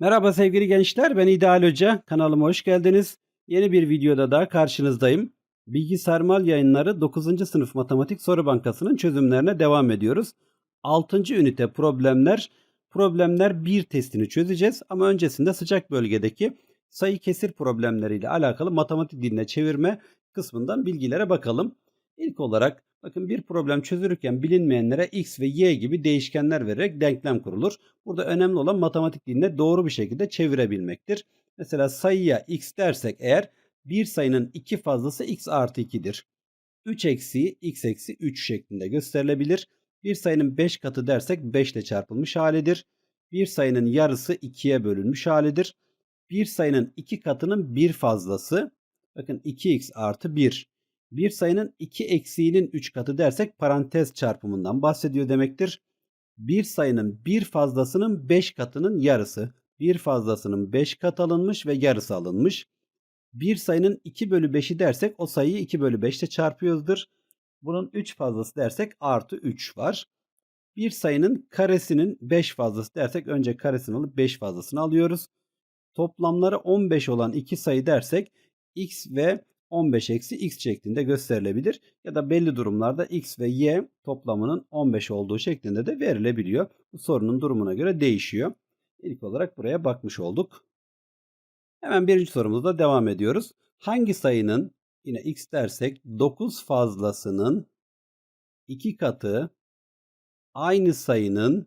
Merhaba sevgili gençler, ben İdeal Hoca. Kanalıma hoş geldiniz. Yeni bir videoda daha karşınızdayım. Bilgi Sarmal Yayınları 9. sınıf matematik soru bankasının çözümlerine devam ediyoruz. 6. ünite problemler, problemler 1 testini çözeceğiz. Ama öncesinde sıcak bölgedeki sayı kesir problemleriyle alakalı matematik diline çevirme kısmından bilgilere bakalım. İlk olarak bakın bir problem çözülürken bilinmeyenlere x ve y gibi değişkenler vererek denklem kurulur. Burada önemli olan matematik diline doğru bir şekilde çevirebilmektir. Mesela sayıya x dersek eğer bir sayının iki fazlası x artı 2'dir. 3 eksiği x eksi 3 şeklinde gösterilebilir. Bir sayının 5 katı dersek 5 ile çarpılmış halidir. Bir sayının yarısı 2'ye bölünmüş halidir. Bir sayının 2 katının bir fazlası bakın 2x artı 1. Bir sayının 2 eksiğinin 3 katı dersek parantez çarpımından bahsediyor demektir bir sayının bir fazlasının 5 katının yarısı. Bir fazlasının 5 kat alınmış ve yarısı alınmış. Bir sayının 2 bölü 5'i dersek o sayıyı 2 bölü 5 ile çarpıyoruzdur. Bunun 3 fazlası dersek artı 3 var. Bir sayının karesinin 5 fazlası dersek önce karesini alıp 5 fazlasını alıyoruz. Toplamları 15 olan iki sayı dersek x ve 15 eksi x şeklinde gösterilebilir. Ya da belli durumlarda x ve y toplamının 15 olduğu şeklinde de verilebiliyor. Bu sorunun durumuna göre değişiyor. İlk olarak buraya bakmış olduk. Hemen birinci sorumuzda devam ediyoruz. Hangi sayının yine x dersek 9 fazlasının 2 katı aynı sayının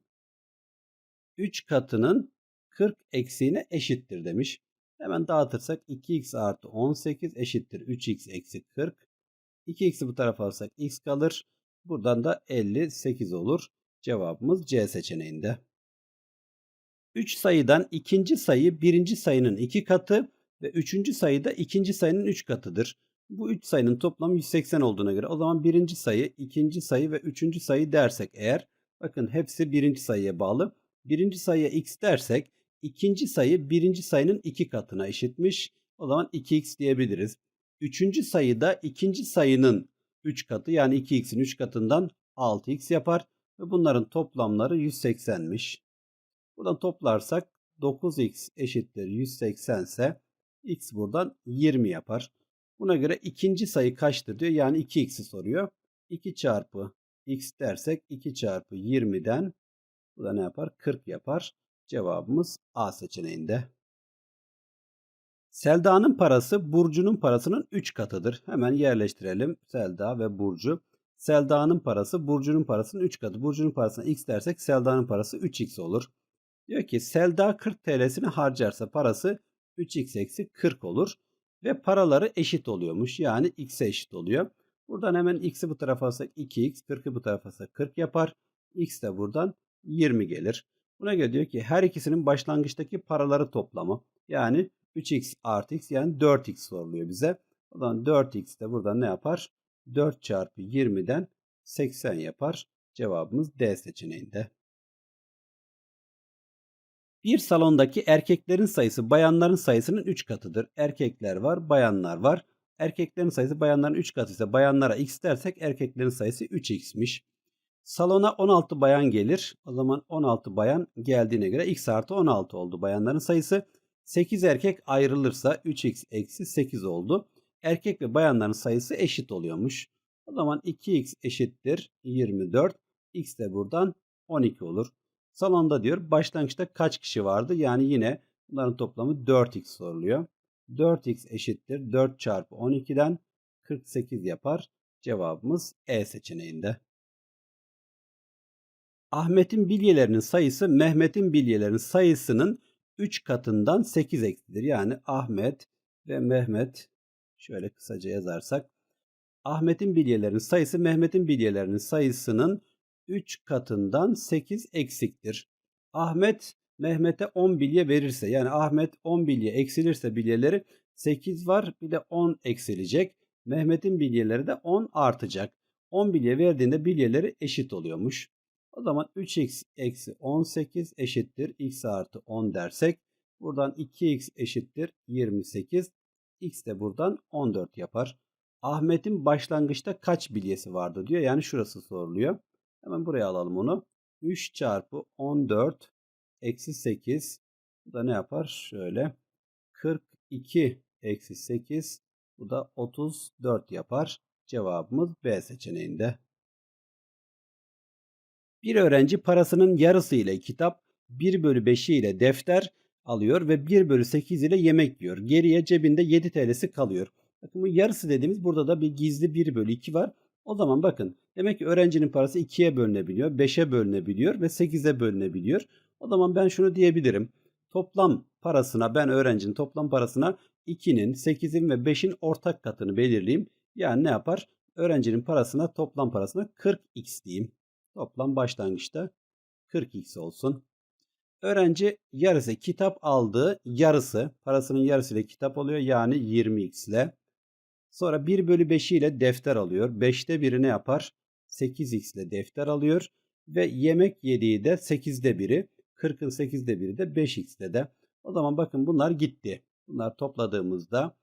3 katının 40 eksiğine eşittir demiş. Hemen dağıtırsak 2x artı 18 eşittir 3x eksi 40. 2x'i bu tarafa alırsak x kalır. Buradan da 58 olur. Cevabımız C seçeneğinde. 3 sayıdan ikinci sayı birinci sayının 2 katı ve üçüncü sayı da ikinci sayının 3 katıdır. Bu 3 sayının toplamı 180 olduğuna göre o zaman birinci sayı, ikinci sayı ve üçüncü sayı dersek eğer bakın hepsi birinci sayıya bağlı. Birinci sayıya x dersek ikinci sayı birinci sayının iki katına eşitmiş. O zaman 2x diyebiliriz. Üçüncü sayı da ikinci sayının 3 katı yani 2x'in 3 katından 6x yapar. Ve bunların toplamları 180'miş. Buradan toplarsak 9x eşittir 180 ise x buradan 20 yapar. Buna göre ikinci sayı kaçtır diyor. Yani 2x'i soruyor. 2 çarpı x dersek 2 çarpı 20'den bu da ne yapar? 40 yapar. Cevabımız A seçeneğinde. Selda'nın parası Burcu'nun parasının 3 katıdır. Hemen yerleştirelim Selda ve Burcu. Selda'nın parası Burcu'nun parasının 3 katı. Burcu'nun parasına x dersek Selda'nın parası 3x olur. Diyor ki Selda 40 TL'sini harcarsa parası 3x eksi 40 olur. Ve paraları eşit oluyormuş. Yani x'e eşit oluyor. Buradan hemen x'i bu tarafa alsak 2x, 40'ı bu tarafa alsak 40 yapar. x de buradan 20 gelir. Buna göre diyor ki her ikisinin başlangıçtaki paraları toplamı. Yani 3x artı x yani 4x soruluyor bize. O zaman 4x de burada ne yapar? 4 çarpı 20'den 80 yapar. Cevabımız D seçeneğinde. Bir salondaki erkeklerin sayısı bayanların sayısının 3 katıdır. Erkekler var, bayanlar var. Erkeklerin sayısı bayanların 3 katı ise bayanlara x dersek erkeklerin sayısı 3x'miş. Salona 16 bayan gelir. O zaman 16 bayan geldiğine göre x artı 16 oldu bayanların sayısı. 8 erkek ayrılırsa 3x eksi 8 oldu. Erkek ve bayanların sayısı eşit oluyormuş. O zaman 2x eşittir 24. x de buradan 12 olur. Salonda diyor başlangıçta kaç kişi vardı? Yani yine bunların toplamı 4x soruluyor. 4x eşittir 4 çarpı 12'den 48 yapar. Cevabımız E seçeneğinde. Ahmet'in bilyelerinin sayısı Mehmet'in bilyelerinin sayısının 3 katından 8 eksidir. Yani Ahmet ve Mehmet şöyle kısaca yazarsak Ahmet'in bilyelerinin sayısı Mehmet'in bilyelerinin sayısının 3 katından 8 eksiktir. Ahmet Mehmet'e 10 bilye verirse yani Ahmet 10 bilye eksilirse bilyeleri 8 var bir de 10 eksilecek. Mehmet'in bilyeleri de 10 artacak. 10 bilye verdiğinde bilyeleri eşit oluyormuş. O zaman 3x eksi 18 eşittir x artı 10 dersek buradan 2x eşittir 28. x de buradan 14 yapar. Ahmet'in başlangıçta kaç bilyesi vardı diyor. Yani şurası soruluyor. Hemen buraya alalım onu. 3 çarpı 14 eksi 8 Bu da ne yapar? Şöyle 42 eksi 8 bu da 34 yapar. Cevabımız B seçeneğinde. Bir öğrenci parasının yarısı ile kitap, 1 bölü 5'i ile defter alıyor ve 1 bölü 8 ile yemek yiyor. Geriye cebinde 7 TL'si kalıyor. Bakın bu yarısı dediğimiz burada da bir gizli 1 bölü 2 var. O zaman bakın demek ki öğrencinin parası 2'ye bölünebiliyor, 5'e bölünebiliyor ve 8'e bölünebiliyor. O zaman ben şunu diyebilirim. Toplam parasına ben öğrencinin toplam parasına 2'nin, 8'in ve 5'in ortak katını belirleyeyim. Yani ne yapar? Öğrencinin parasına toplam parasına 40x diyeyim. Toplam başlangıçta 40x olsun. Öğrenci yarısı kitap aldığı yarısı parasının yarısıyla kitap alıyor yani 20x ile. Sonra 1 bölü 5 ile defter alıyor. 5'te biri ne yapar? 8x ile defter alıyor. Ve yemek yediği de 8'de biri. 40'ın 8'de biri de 5x'te de. O zaman bakın bunlar gitti. Bunlar topladığımızda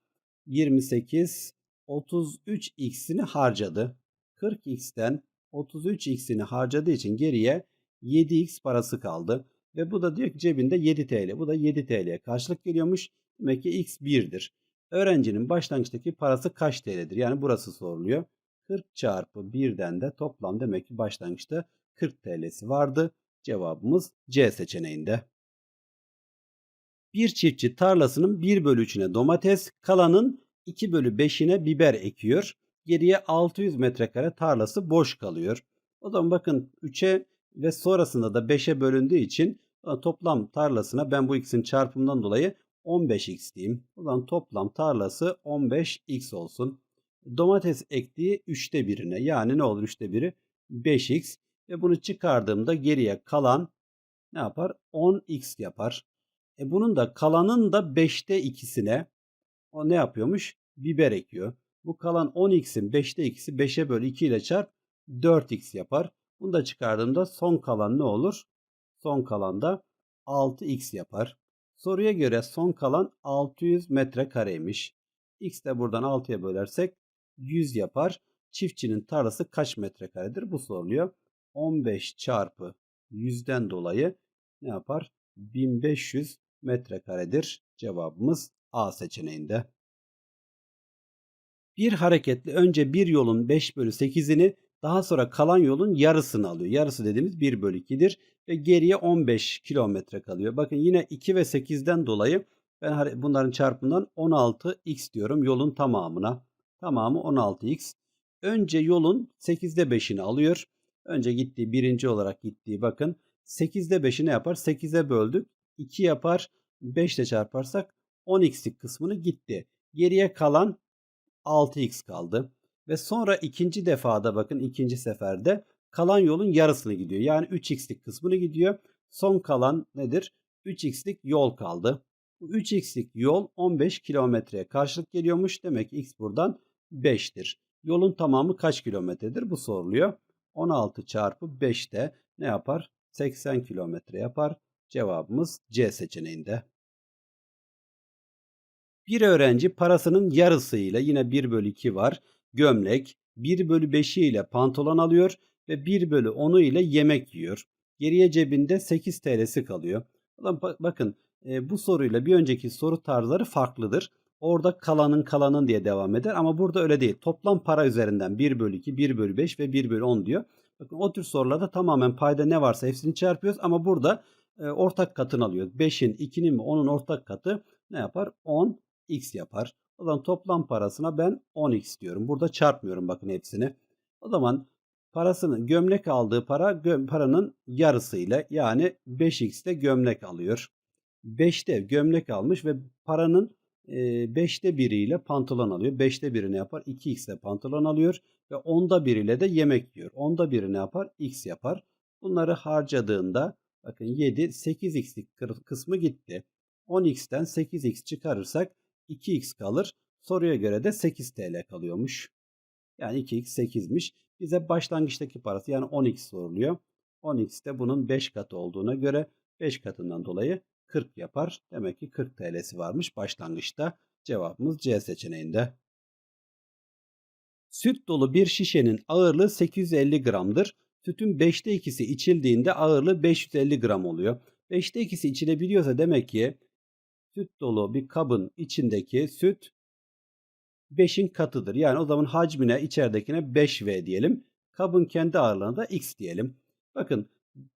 28 33x'ini harcadı. 40x'ten 33x'ini harcadığı için geriye 7x parası kaldı. Ve bu da diyor ki cebinde 7 TL. Bu da 7 TL'ye karşılık geliyormuş. Demek ki x 1'dir. Öğrencinin başlangıçtaki parası kaç TL'dir? Yani burası soruluyor. 40 çarpı 1'den de toplam demek ki başlangıçta 40 TL'si vardı. Cevabımız C seçeneğinde. Bir çiftçi tarlasının 1 bölü 3'üne domates, kalanın 2 bölü 5'ine biber ekiyor. Geriye 600 metrekare tarlası boş kalıyor. O zaman bakın 3'e ve sonrasında da 5'e bölündüğü için toplam tarlasına ben bu x'in çarpımından dolayı 15x diyeyim. O zaman toplam tarlası 15x olsun. Domates ektiği 3'te birine yani ne olur 3'te biri 5x ve bunu çıkardığımda geriye kalan ne yapar? 10x yapar. E bunun da kalanın da 5'te 2'sine o ne yapıyormuş? Biber ekiyor. Bu kalan 10x'in 5'te 2'si 5'e bölü 2 ile çarp 4x yapar. Bunu da çıkardığımda son kalan ne olur? Son kalan da 6x yapar. Soruya göre son kalan 600 metrekareymiş. X de buradan 6'ya bölersek 100 yapar. Çiftçinin tarlası kaç metrekaredir? Bu soruluyor. 15 çarpı 100'den dolayı ne yapar? 1500 metrekaredir. Cevabımız A seçeneğinde. Bir hareketli önce bir yolun 5 bölü 8'ini daha sonra kalan yolun yarısını alıyor. Yarısı dediğimiz 1 bölü 2'dir ve geriye 15 kilometre kalıyor. Bakın yine 2 ve 8'den dolayı ben bunların çarpımından 16x diyorum yolun tamamına. Tamamı 16x. Önce yolun 8'de 5'ini alıyor. Önce gittiği birinci olarak gittiği bakın 8'de 5'i ne yapar? 8'e böldük. 2 yapar. 5 ile çarparsak 10x'lik kısmını gitti. Geriye kalan 6x kaldı. Ve sonra ikinci defada bakın ikinci seferde kalan yolun yarısını gidiyor. Yani 3x'lik kısmını gidiyor. Son kalan nedir? 3x'lik yol kaldı. Bu 3x'lik yol 15 kilometreye karşılık geliyormuş. Demek ki x buradan 5'tir. Yolun tamamı kaç kilometredir? Bu soruluyor. 16 çarpı 5'te ne yapar? 80 kilometre yapar. Cevabımız C seçeneğinde. Bir öğrenci parasının yarısıyla yine 1 bölü 2 var. Gömlek 1 bölü 5'i ile pantolon alıyor ve 1 bölü 10'u ile yemek yiyor. Geriye cebinde 8 TL'si kalıyor. Bakın e, bu soruyla bir önceki soru tarzları farklıdır. Orada kalanın kalanın diye devam eder ama burada öyle değil. Toplam para üzerinden 1 bölü 2, 1 bölü 5 ve 1 bölü 10 diyor. Bakın o tür sorularda tamamen payda ne varsa hepsini çarpıyoruz ama burada e, ortak katını alıyoruz. 5'in, 2'nin ve 10'un ortak katı ne yapar? 10 x yapar. O zaman toplam parasına ben 10x diyorum. Burada çarpmıyorum bakın hepsini. O zaman parasının gömlek aldığı para göm, paranın yarısıyla yani 5x de gömlek alıyor. 5'te gömlek almış ve paranın 5'te e, biriyle pantolon alıyor. 5'te biri ne yapar? 2x ile pantolon alıyor ve 10'da biriyle de yemek yiyor. 10'da biri ne yapar? x yapar. Bunları harcadığında bakın 7 8x'lik kısmı gitti. 10x'ten 8x çıkarırsak 2x kalır. Soruya göre de 8 TL kalıyormuş. Yani 2x 8'miş. Bize başlangıçtaki parası yani 10x soruluyor. 10x de bunun 5 katı olduğuna göre 5 katından dolayı 40 yapar. Demek ki 40 TL'si varmış başlangıçta. Cevabımız C seçeneğinde. Süt dolu bir şişenin ağırlığı 850 gramdır. Sütün 5'te 2'si içildiğinde ağırlığı 550 gram oluyor. 5'te ikisi içilebiliyorsa demek ki süt dolu bir kabın içindeki süt 5'in katıdır. Yani o zaman hacmine içeridekine 5V diyelim. Kabın kendi ağırlığına da X diyelim. Bakın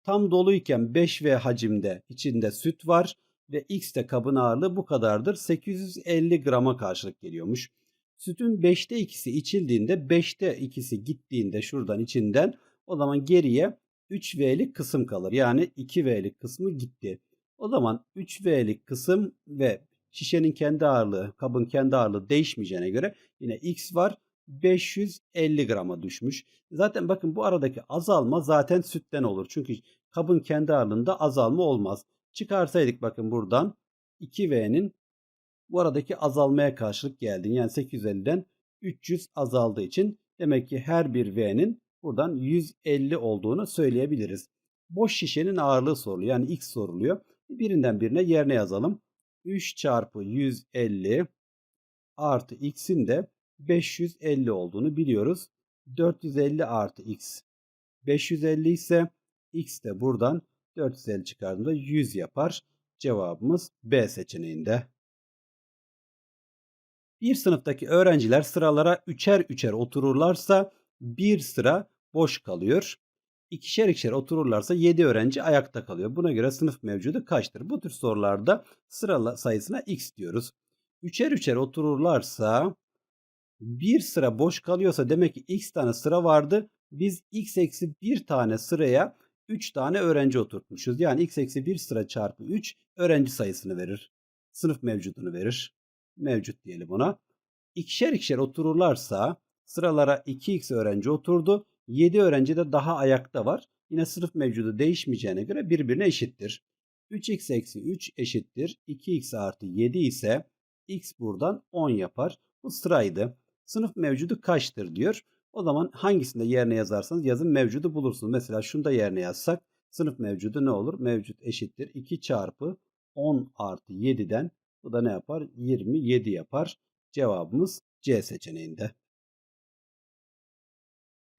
tam doluyken 5V hacimde içinde süt var ve X de kabın ağırlığı bu kadardır. 850 grama karşılık geliyormuş. Sütün 5'te ikisi içildiğinde 5'te ikisi gittiğinde şuradan içinden o zaman geriye 3V'lik kısım kalır. Yani 2V'lik kısmı gitti. O zaman 3V'lik kısım ve şişenin kendi ağırlığı, kabın kendi ağırlığı değişmeyeceğine göre yine X var. 550 grama düşmüş. Zaten bakın bu aradaki azalma zaten sütten olur. Çünkü kabın kendi ağırlığında azalma olmaz. Çıkarsaydık bakın buradan 2V'nin bu aradaki azalmaya karşılık geldi. Yani 850'den 300 azaldığı için demek ki her bir V'nin buradan 150 olduğunu söyleyebiliriz. Boş şişenin ağırlığı soruluyor. Yani X soruluyor. Birinden birine yerine yazalım. 3 çarpı 150 artı X'in de 550 olduğunu biliyoruz. 450 artı X 550 ise X de buradan 450 çıkardığımda 100 yapar. Cevabımız B seçeneğinde. Bir sınıftaki öğrenciler sıralara üçer üçer otururlarsa bir sıra boş kalıyor. İkişer ikişer otururlarsa 7 öğrenci ayakta kalıyor. Buna göre sınıf mevcudu kaçtır? Bu tür sorularda sıra sayısına x diyoruz. Üçer üçer otururlarsa bir sıra boş kalıyorsa demek ki x tane sıra vardı. Biz x eksi bir tane sıraya 3 tane öğrenci oturtmuşuz. Yani x eksi 1 sıra çarpı 3 öğrenci sayısını verir. Sınıf mevcudunu verir. Mevcut diyelim ona. İkişer ikişer otururlarsa sıralara 2x öğrenci oturdu. 7 öğrenci de daha ayakta var. Yine sınıf mevcudu değişmeyeceğine göre birbirine eşittir. 3x eksi 3 eşittir. 2x artı 7 ise x buradan 10 yapar. Bu sıraydı. Sınıf mevcudu kaçtır diyor. O zaman hangisinde yerine yazarsanız yazın mevcudu bulursunuz. Mesela şunu da yerine yazsak sınıf mevcudu ne olur? Mevcut eşittir. 2 çarpı 10 artı 7'den bu da ne yapar? 27 yapar. Cevabımız C seçeneğinde.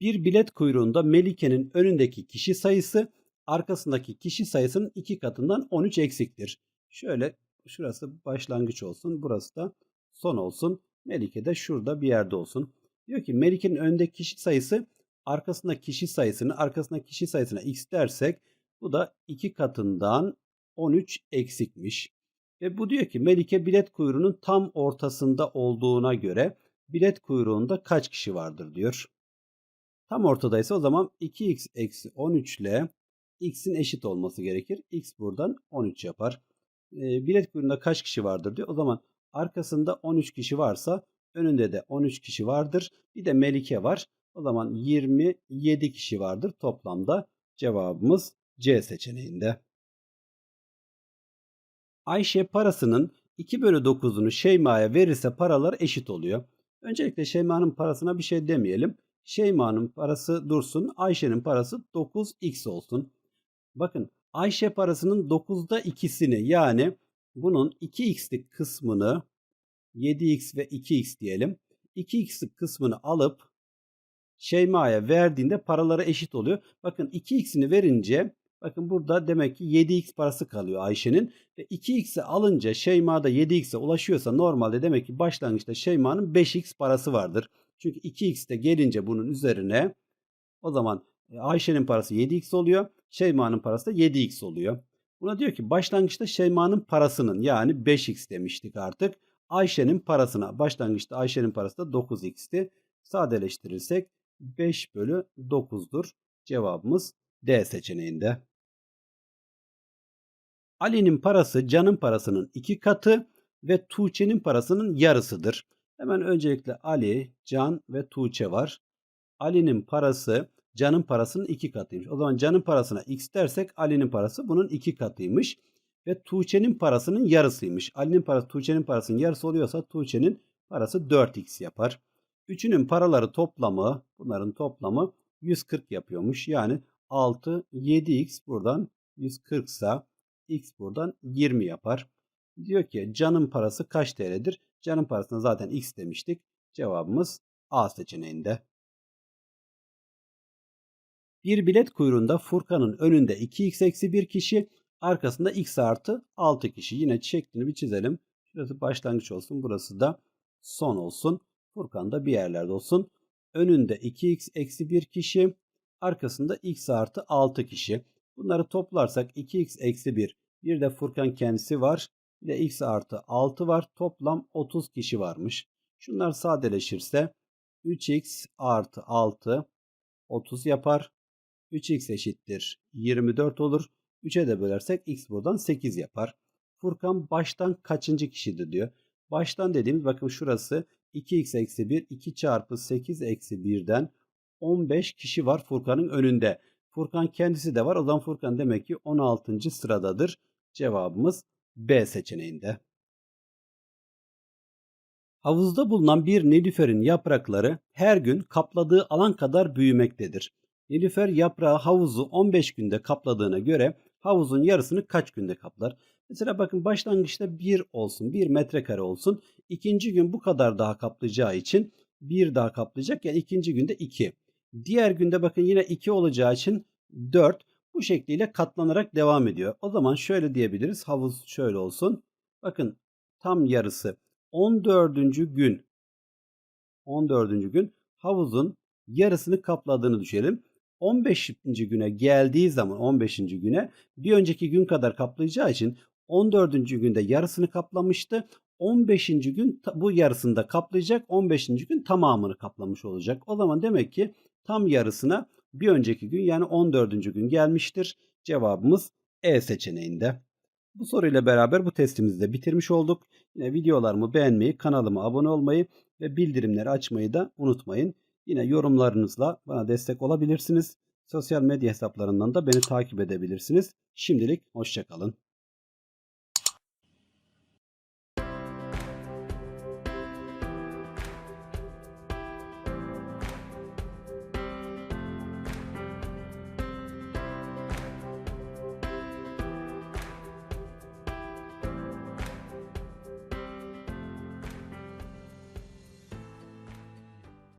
Bir bilet kuyruğunda Melike'nin önündeki kişi sayısı arkasındaki kişi sayısının iki katından 13 eksiktir. Şöyle şurası başlangıç olsun. Burası da son olsun. Melike de şurada bir yerde olsun. Diyor ki Melike'nin önündeki kişi sayısı arkasındaki kişi sayısını arkasındaki kişi sayısına x dersek bu da iki katından 13 eksikmiş. Ve bu diyor ki Melike bilet kuyruğunun tam ortasında olduğuna göre bilet kuyruğunda kaç kişi vardır diyor. Tam ortadaysa o zaman 2x eksi 13 ile x'in eşit olması gerekir. x buradan 13 yapar. E, bilet kuyruğunda kaç kişi vardır diyor. O zaman arkasında 13 kişi varsa önünde de 13 kişi vardır. Bir de Melike var. O zaman 27 kişi vardır. Toplamda cevabımız C seçeneğinde. Ayşe parasının 2 bölü 9'unu Şeyma'ya verirse paralar eşit oluyor. Öncelikle Şeyma'nın parasına bir şey demeyelim. Şeyma'nın parası dursun. Ayşe'nin parası 9x olsun. Bakın Ayşe parasının 9'da ikisini yani bunun 2x'lik kısmını 7x ve 2x diyelim. 2x'lik kısmını alıp Şeyma'ya verdiğinde paraları eşit oluyor. Bakın 2x'ini verince bakın burada demek ki 7x parası kalıyor Ayşe'nin. Ve 2x'i alınca Şeyma da 7x'e ulaşıyorsa normalde demek ki başlangıçta Şeyma'nın 5x parası vardır. Çünkü 2x de gelince bunun üzerine o zaman e, Ayşe'nin parası 7x oluyor. Şeyma'nın parası da 7x oluyor. Buna diyor ki başlangıçta Şeyma'nın parasının yani 5x demiştik artık. Ayşe'nin parasına başlangıçta Ayşe'nin parası da 9x'ti. Sadeleştirirsek 5 bölü 9'dur. Cevabımız D seçeneğinde. Ali'nin parası Can'ın parasının iki katı ve Tuğçe'nin parasının yarısıdır. Hemen öncelikle Ali, Can ve Tuğçe var. Ali'nin parası Can'ın parasının iki katıymış. O zaman Can'ın parasına x dersek Ali'nin parası bunun iki katıymış. Ve Tuğçe'nin parasının yarısıymış. Ali'nin parası Tuğçe'nin parasının yarısı oluyorsa Tuğçe'nin parası 4x yapar. Üçünün paraları toplamı bunların toplamı 140 yapıyormuş. Yani 6, 7x buradan 140 ise x buradan 20 yapar. Diyor ki canın parası kaç TL'dir? Canın parasına zaten x demiştik. Cevabımız A seçeneğinde. Bir bilet kuyruğunda Furkan'ın önünde 2x eksi 1 kişi, Arkasında x artı 6 kişi. Yine şeklini bir çizelim. Şurası başlangıç olsun. Burası da son olsun. Furkan da bir yerlerde olsun. Önünde 2x eksi 1 kişi. Arkasında x artı 6 kişi. Bunları toplarsak 2x eksi 1. Bir de Furkan kendisi var. Bir x artı 6 var. Toplam 30 kişi varmış. Şunlar sadeleşirse 3x artı 6 30 yapar. 3x eşittir 24 olur. 3'e de bölersek x buradan 8 yapar. Furkan baştan kaçıncı kişidir diyor. Baştan dediğimiz bakın şurası 2x eksi 1 2 çarpı 8 eksi 1'den 15 kişi var Furkan'ın önünde. Furkan kendisi de var. O zaman Furkan demek ki 16. sıradadır. Cevabımız B seçeneğinde. Havuzda bulunan bir nilüferin yaprakları her gün kapladığı alan kadar büyümektedir. Nilüfer yaprağı havuzu 15 günde kapladığına göre havuzun yarısını kaç günde kaplar? Mesela bakın başlangıçta 1 olsun, 1 metrekare olsun. İkinci gün bu kadar daha kaplayacağı için 1 daha kaplayacak. Yani ikinci günde 2. Diğer günde bakın yine 2 olacağı için 4. Bu şekliyle katlanarak devam ediyor. O zaman şöyle diyebiliriz. Havuz şöyle olsun. Bakın tam yarısı 14. gün 14. gün havuzun yarısını kapladığını düşünelim. 15. güne geldiği zaman 15. güne bir önceki gün kadar kaplayacağı için 14. günde yarısını kaplamıştı. 15. gün bu yarısını da kaplayacak. 15. gün tamamını kaplamış olacak. O zaman demek ki tam yarısına bir önceki gün yani 14. gün gelmiştir. Cevabımız E seçeneğinde. Bu soruyla beraber bu testimizi de bitirmiş olduk. Yine videolarımı beğenmeyi, kanalıma abone olmayı ve bildirimleri açmayı da unutmayın. Yine yorumlarınızla bana destek olabilirsiniz. Sosyal medya hesaplarından da beni takip edebilirsiniz. Şimdilik hoşçakalın.